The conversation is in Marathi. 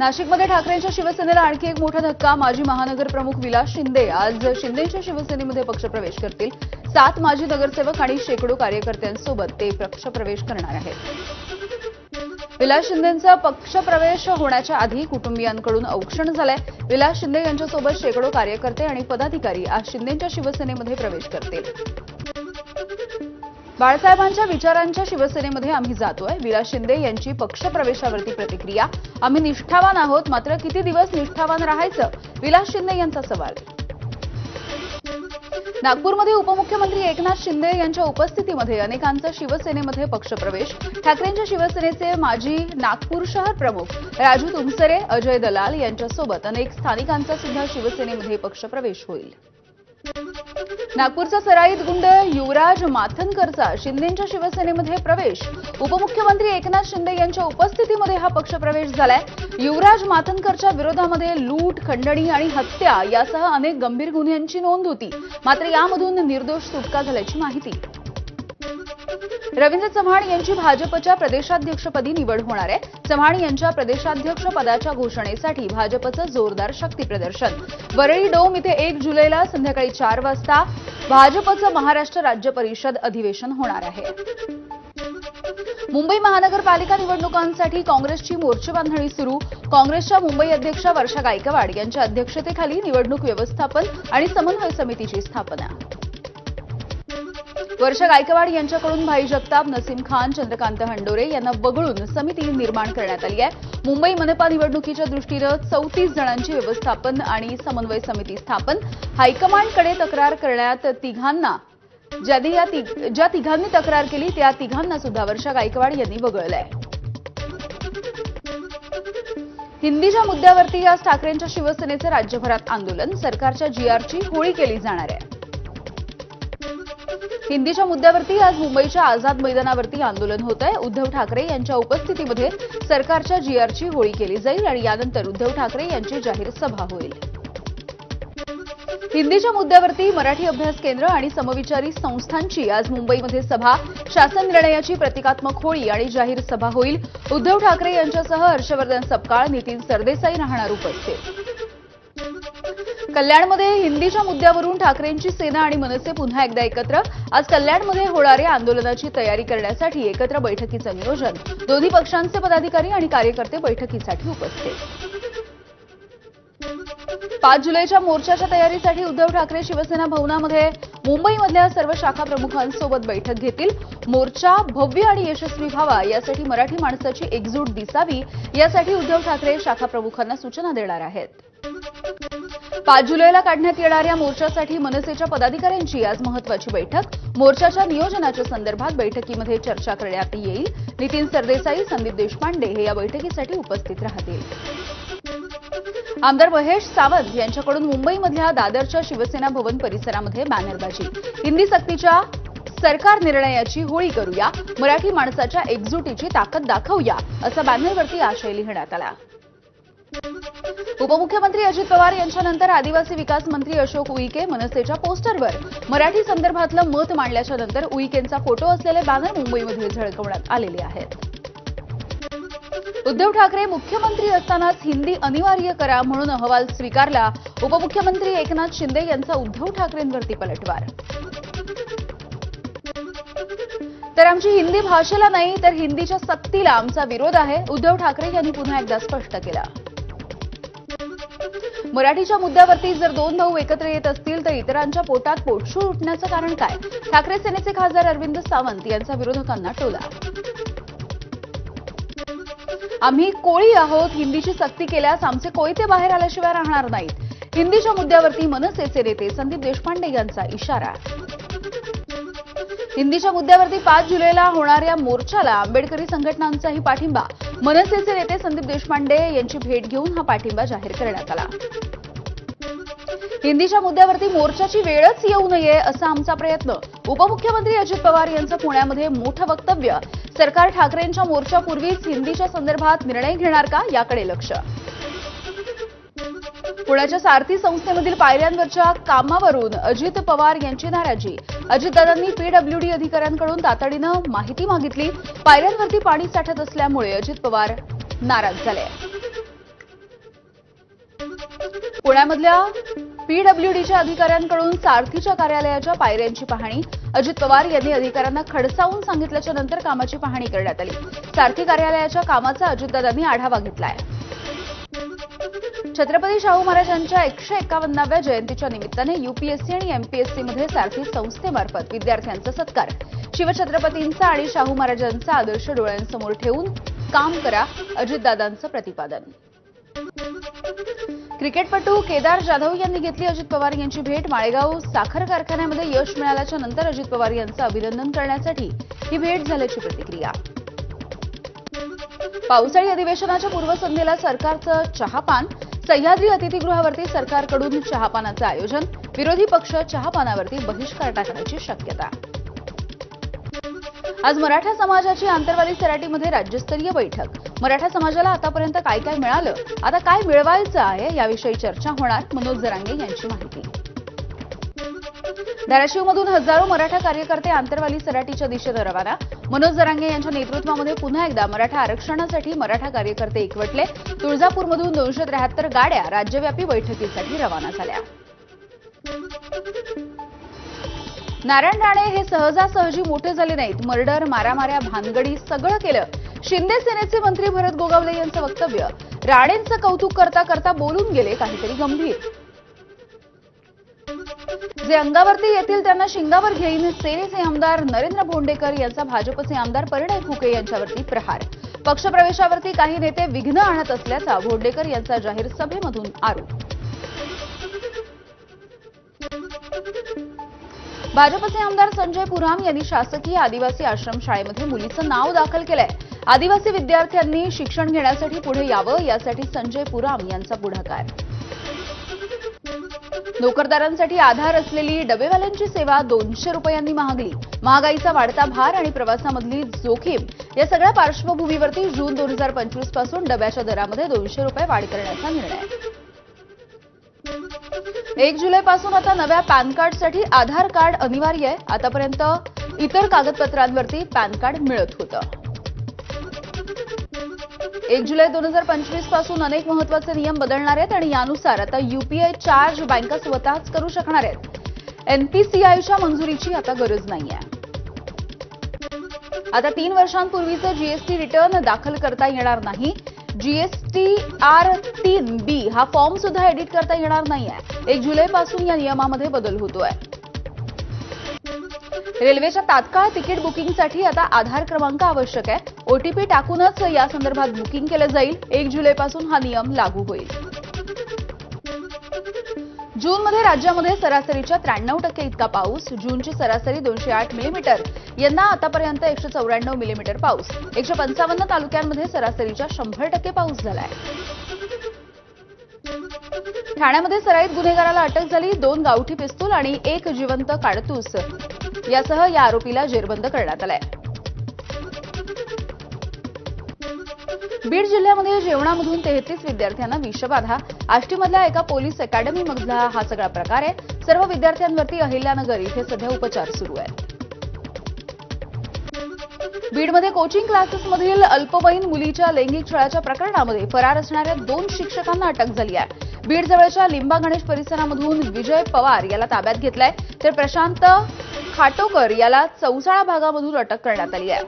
नाशिकमध्ये ठाकरेंच्या शिवसेनेला आणखी एक मोठा धक्का. माजी महानगर प्रमुख विलास शिंदे आज शिंदेच्या शिवसेनेमध्ये पक्षप्रवेश करतील. सात माजी नगरसेवक आणि शेकडो कार्यकर्त्यांसोबत ते पक्षप्रवेश करणार आहेत. विलास शिंदेचा पक्षप्रवेश होण्याच्या आधी कुटुंबियांकडून औक्षण झालंय. विलास शिंदे यांच्यासोबत शेकडो कार्यकर्ते आणि पदाधिकारी आज शिंदेच्या शिवसेनेमध्ये प्रवेश करतील. बाळासाहेबांच्या विचारांच्या शिवसेनेमध्ये आम्ही जातोय. विलास शिंदे यांची पक्षप्रवेशावरती प्रतिक्रिया. आम्ही निष्ठावान आहोत. मात्र किती दिवस निष्ठावान राहायचं? विलास शिंदे यांचा सवाल. नागपूरमध्ये उपमुख्यमंत्री एकनाथ शिंदे यांच्या उपस्थितीमध्ये अनेकांचा शिवसेनेमध्ये पक्षप्रवेश. ठाकरेंच्या शिवसेनेचे माजी नागपूर शहर प्रमुख राजू तुमसरे अजय दलाल यांच्यासोबत अनेक स्थानिकांचा सुद्धा शिवसेनेमध्ये पक्षप्रवेश होईल. नागपूरचा सराईत गुंड युवराज माथनकरचा शिंदेच्या शिवसेनेमध्ये प्रवेश. उपमुख्यमंत्री एकनाथ शिंदे यांच्या उपस्थितीमध्ये हा पक्षप्रवेश झालाय. युवराज माथनकरच्या विरोधामध्ये लूट खंडणी आणि हत्या यासह अनेक गंभीर गुन्ह्यांची नोंद होती. मात्र यामधून निर्दोष सुटका झाल्याची माहिती. रवींद्र चव्हाण यांची भाजपच्या प्रदेशाध्यक्षपदी निवड होणार आहे. चव्हाण यांच्या प्रदेशाध्यक्ष पदाच्या घोषणेसाठी भाजपचं जोरदार शक्तीप्रदर्शन वरळी डोम इथे एक जुलैला संध्याकाळी चार वाजता भाजपचं महाराष्ट्र राज्य परिषद अधिवेशन होणार आहे. मुंबई महानगरपालिका निवडणुकांसाठी काँग्रेसची मोर्चे बांधणी सुरू. काँग्रेसच्या मुंबई अध्यक्षा वर्षा गायकवाड यांच्या अध्यक्षतेखाली निवडणूक व्यवस्थापन आणि समन्वय समितीची स्थापना. वर्षा गायकवाड यांच्याकडून भाई जगताप नसीम खान चंद्रकांत हंडोरे यांना वगळून समिती निर्माण करण्यात आली आहे. मुंबई मनपा निवडणुकीच्या दृष्टीनं चौतीस जणांची व्यवस्थापन आणि समन्वय समिती स्थापन हायकमांडकडे तक्रार करण्यात तिघांना ज्यांनी या ज्या तिघांनी तक्रार केली त्या तिघांना सुद्धा वर्षा गायकवाड यांनी वगळलंय. हिंदीच्या मुद्द्यावरती आज ठाकरेंच्या शिवसेनेचे राज्यभरात आंदोलन सरकारच्या जीआरची होळी केली जाणार आहे. हिंदीच्या मुद्द्यावरती आज मुंबईच्या आझाद मैदानावरती आंदोलन होत आहे उद्धव ठाकरे यांच्या उपस्थितीमध्ये सरकारच्या जीआरची होळी केली जाईल आणि यानंतर उद्धव ठाकरे यांची जाहीर सभा होईल. हिंदीच्या मुद्द्यावरती मराठी अभ्यास केंद्र आणि समविचारी संस्थांची आज मुंबईमध्ये सभा. शासन निर्णयाची प्रतिकात्मक होळी आणि जाहीर सभा होईल. उद्धव ठाकरे यांच्यासह हर्षवर्धन सपकाळ नितीन सरदेसाई राहणार उपस्थित. कल्याणमध्ये हिंदीच्या मुद्द्यावरून ठाकरेंची सेना आणि मनसे पुन्हा एकदा एकत्र. आज कल्याणमध्ये होणाऱ्या आंदोलनाची तयारी करण्यासाठी एकत्र बैठकीचं नियोजन. दोन्ही पक्षांचे पदाधिकारी आणि कार्यकर्ते बैठकीसाठी उपस्थित. पाच जुलैच्या मोर्चाच्या तयारीसाठी उद्धव ठाकरे शिवसेना भवनामध्ये मुंबईमधल्या सर्व शाखा प्रमुखांसोबत बैठक घेतील. मोर्चा भव्य आणि यशस्वी व्हावा यासाठी मराठी माणसाची एकजूट दिसावी यासाठी उद्धव ठाकरे शाखा प्रमुखांना सूचना देणार आहेत. पाच जुलैला काढण्यात येणाऱ्या मोर्चासाठी मनसेच्या पदाधिकाऱ्यांची आज महत्वाची बैठक. मोर्चाच्या नियोजनाच्या संदर्भात बैठकीमध्ये चर्चा करण्यात येईल. नितीन सरदेसाई संदीप देशपांडे हे या बैठकीसाठी उपस्थित राहतील. आमदार महेश सावंत यांच्याकडून मुंबईमधल्या दादरच्या शिवसेना भवन परिसरामध्ये बॅनरबाजी. हिंदी सक्तीच्या सरकार निर्णयाची होळी करूया. मराठी माणसाच्या एकजुटीची ताकद दाखवूया असा बॅनरवरती आशय लिहिण्यात आला. उपमुख्यमंत्री अजित पवार यांच्यानंतर आदिवासी विकास मंत्री अशोक उईके मनसेच्या पोस्टरवर. मराठी संदर्भातलं मत मांडल्याच्या नंतर उईकेंचा फोटो असलेले बॅनर मुंबईमध्ये झळकवण्यात आलेले आहेत. उद्धव ठाकरे मुख्यमंत्री असतानाच हिंदी अनिवार्य करा म्हणून अहवाल स्वीकारला. उपमुख्यमंत्री एकनाथ शिंदे यांचा उद्धव ठाकरेंवरती पलटवार. तर आमची हिंदी भाषेला नाही तर हिंदीच्या सक्तीला आमचा विरोध आहे. उद्धव ठाकरे यांनी पुन्हा एकदा स्पष्ट केला. मराठीच्या मुद्द्यावरती जर दोन भाऊ एकत्र येत असतील तर इतरांच्या पोटात पोटशूळ उठण्याचं कारण काय? ठाकरे सेनेचे खासदार अरविंद सावंत यांचा विरोधकांना टोला. आम्ही कोळी आहोत हिंदीची सक्ती केल्यास आमचे कोयते बाहेर आल्याशिवाय राहणार नाहीत. हिंदीच्या मुद्द्यावरती मनसेचे नेते संदीप देशपांडे यांचा इशारा. हिंदीच्या मुद्द्यावरती पाच जुलैला होणाऱ्या मोर्चाला आंबेडकरी संघटनांचाही पाठिंबा. मनसेचे नेते संदीप देशपांडे यांची भेट घेऊन हा पाठिंबा जाहीर करण्यात आला. हिंदीच्या मुद्द्यावरती मोर्चाची वेळच येऊ नये असा आमचा प्रयत्न. उपमुख्यमंत्री अजित पवार यांचं पुण्यामध्ये मोठं वक्तव्य. सरकार ठाकरेंच्या मोर्चापूर्वीच हिंदीच्या संदर्भात निर्णय घेणार का याकडे लक्ष. पुण्याच्या सारथी संस्थेमधील पायऱ्यांवरच्या कामावरून अजित पवार यांची नाराजी. अजितदादांनी पीडब्ल्यूडी अधिकाऱ्यांकडून तातडीनं माहिती मागितली. पायऱ्यांवरती पाणी साठत असल्यामुळे अजित पवार नाराज झाले. पुण्यामधल्या पीडब्ल्यूडीच्या अधिकाऱ्यांकडून सारथीच्या कार्यालयाच्या पायऱ्यांची पाहणी. अजित पवार यांनी अधिकाऱ्यांना खडसावून सांगितल्याच्या नंतर कामाची पाहणी करण्यात आली. सारथी कार्यालयाच्या कामाचा अजितदादांनी आढावा घेतलाय. छत्रपती शाहू महाराजांच्या एकशे एकावन्नाव्या जयंतीच्या निमित्ताने युपीएससी आणि एमपीएससीमध्ये सारथी संस्थेमार्फत विद्यार्थ्यांचा सत्कार. शिवछत्रपतींचा आणि शाहू महाराजांचा आदर्श डोळ्यांसमोर ठेवून काम करा अजितदादांचं प्रतिपादन. क्रिकेटपटू केदार जाधव यांनी घेतली अजित पवार यांची भेट. माळेगाव साखर कारखान्यामध्ये यश मिळाल्याच्या नंतर अजित पवार यांचं अभिनंदन करण्यासाठी ही भेट झाल्याची प्रतिक्रिया. पावसाळी अधिवेशनाच्या पूर्वसंध्येला सरकारचं चहापान सह्याद्री अतिथीगृहावरती सरकारकडून चहापानाचं आयोजन. विरोधी पक्ष चहापानावरती बहिष्कार टाकण्याची शक्यता. आज मराठा समाजाची आंतरवाली सराटीमध्ये राज्यस्तरीय बैठक. मराठा समाजाला आतापर्यंत काय काय मिळालं? आता काय मिळवायचं आहे? याविषयी चर्चा होणार मनोज जरांगे यांची माहिती. धाराशिवमधून हजारो मराठा कार्यकर्ते आंतरवाली सराटीच्या दिशेनं रवाना. मनोज जरांगे यांच्या नेतृत्वामध्ये पुन्हा एकदा मराठा आरक्षणासाठी मराठा कार्यकर्ते एकवटले. तुळजापूरमधून दोनशे त्र्याहत्तर गाड्या राज्यव्यापी बैठकीसाठी रवाना झाल्या. नारायण राणे हे सहजासहजी मोठे झाले नाहीत. मर्डर मारामाऱ्या भानगडी सगळं केलं. शिंदे सेनेचे मंत्री भरत गोगावले यांचं वक्तव्य. राणेंचं कौतुक करता करता बोलून गेले काहीतरी गंभीर. जे अंगावरती येतील त्यांना शिंगावर घेईन सेनेचे आमदार नरेंद्र भोंडेकर यांचा भाजपचे आमदार परिणय फुके यांच्यावरती प्रहार. पक्षप्रवेशावरती काही नेते विघ्न आणत असल्याचा भोंडेकर यांचा जाहीर सभेमधून आरोप. भाजपचे आमदार संजय पुराम यांनी शासकीय आदिवासी आश्रमशाळेमध्ये मुलीचं नाव दाखल केलंय. आदिवासी विद्यार्थ्यांनी शिक्षण घेण्यासाठी पुढे यावं यासाठी संजय पुराम यांचा पुढाकार. नोकरदारांसाठी आधार असलेली डबेवाल्यांची सेवा दोनशे रुपयांनी महागली. महागाईचा वाढता भार आणि प्रवासामधली जोखीम या सगळ्या पार्श्वभूमीवरती जून दोन हजार पंचवीसपासून डब्याच्या दरामध्ये दोनशे रुपये वाढ करण्याचा निर्णय. एक जुलैपासून आता नव्या पॅन कार्डसाठी आधार कार्ड अनिवार्य आहे. आतापर्यंत इतर कागदपत्रांवरती पॅन कार्ड मिळत होतं. एक जुलै दोन हजार पंचवीसपासून अनेक महत्त्वाचे नियम बदलणार आहेत आणि यानुसार आता युपीआय चार्ज बँका स्वतःच करू शकणार आहेत. एनपीसीआयच्या मंजुरीची आता गरज नाहीये. आता तीन वर्षांपूर्वीचं जीएसटी रिटर्न दाखल करता येणार नाही. जीएसटी आर तीन बी हा फॉर्म सुद्धा एडिट करता येणार नाहीये. एक जुलैपासून या नियमामध्ये बदल होतोय. रेल्वेच्या तात्काळ तिकीट बुकिंगसाठी आता आधार क्रमांक आवश्यक आहे. ओटीपी टाकूनच या संदर्भात बुकिंग केलं जाईल. एक जुलैपासून हा नियम लागू होईल. जूनमध्ये राज्यामध्ये सरासरीच्या त्र्याण्णव टक्के इतका पाऊस जूनची सरासरी दोनशे आठ मिलीमीटर. यंदा आतापर्यंत एकशे चौऱ्याण्णव मिलीमीटर पाऊस. एकशे पंचावन्न तालुक्यांमध्ये सरासरीच्या शंभर टक्के पाऊस झालाय. ठाण्यामध्ये सराईत गुन्हेगाराला अटक झाली. दोन गावठी पिस्तूल आणि एक जिवंत काडतूस. यासह या आरोपीला जेरबंद करण्यात आलाय. बीड जिल्ह्यामध्ये जेवणामधून तेहतीस विद्यार्थ्यांना विषबाधा. आष्टीमधल्या एका पोलीस अकॅडमीमधला हा सगळा प्रकार आहे. सर्व विद्यार्थ्यांवरती अहिल्यानगर इथे सध्या उपचार सुरू आहेत. बीडमध्ये कोचिंग क्लासेसमधील अल्पवयीन मुलीच्या लैंगिक छळाच्या प्रकरणामध्ये फरार असणाऱ्या दोन शिक्षकांना अटक झाली आहे. बीड जवळच्या लिंबा गणेश परिसरामधून विजय पवार याला ताब्यात घेतलाय. तर प्रशांत खाटोकर याला चौसाळा भागामधून अटक करण्यात आली आहे.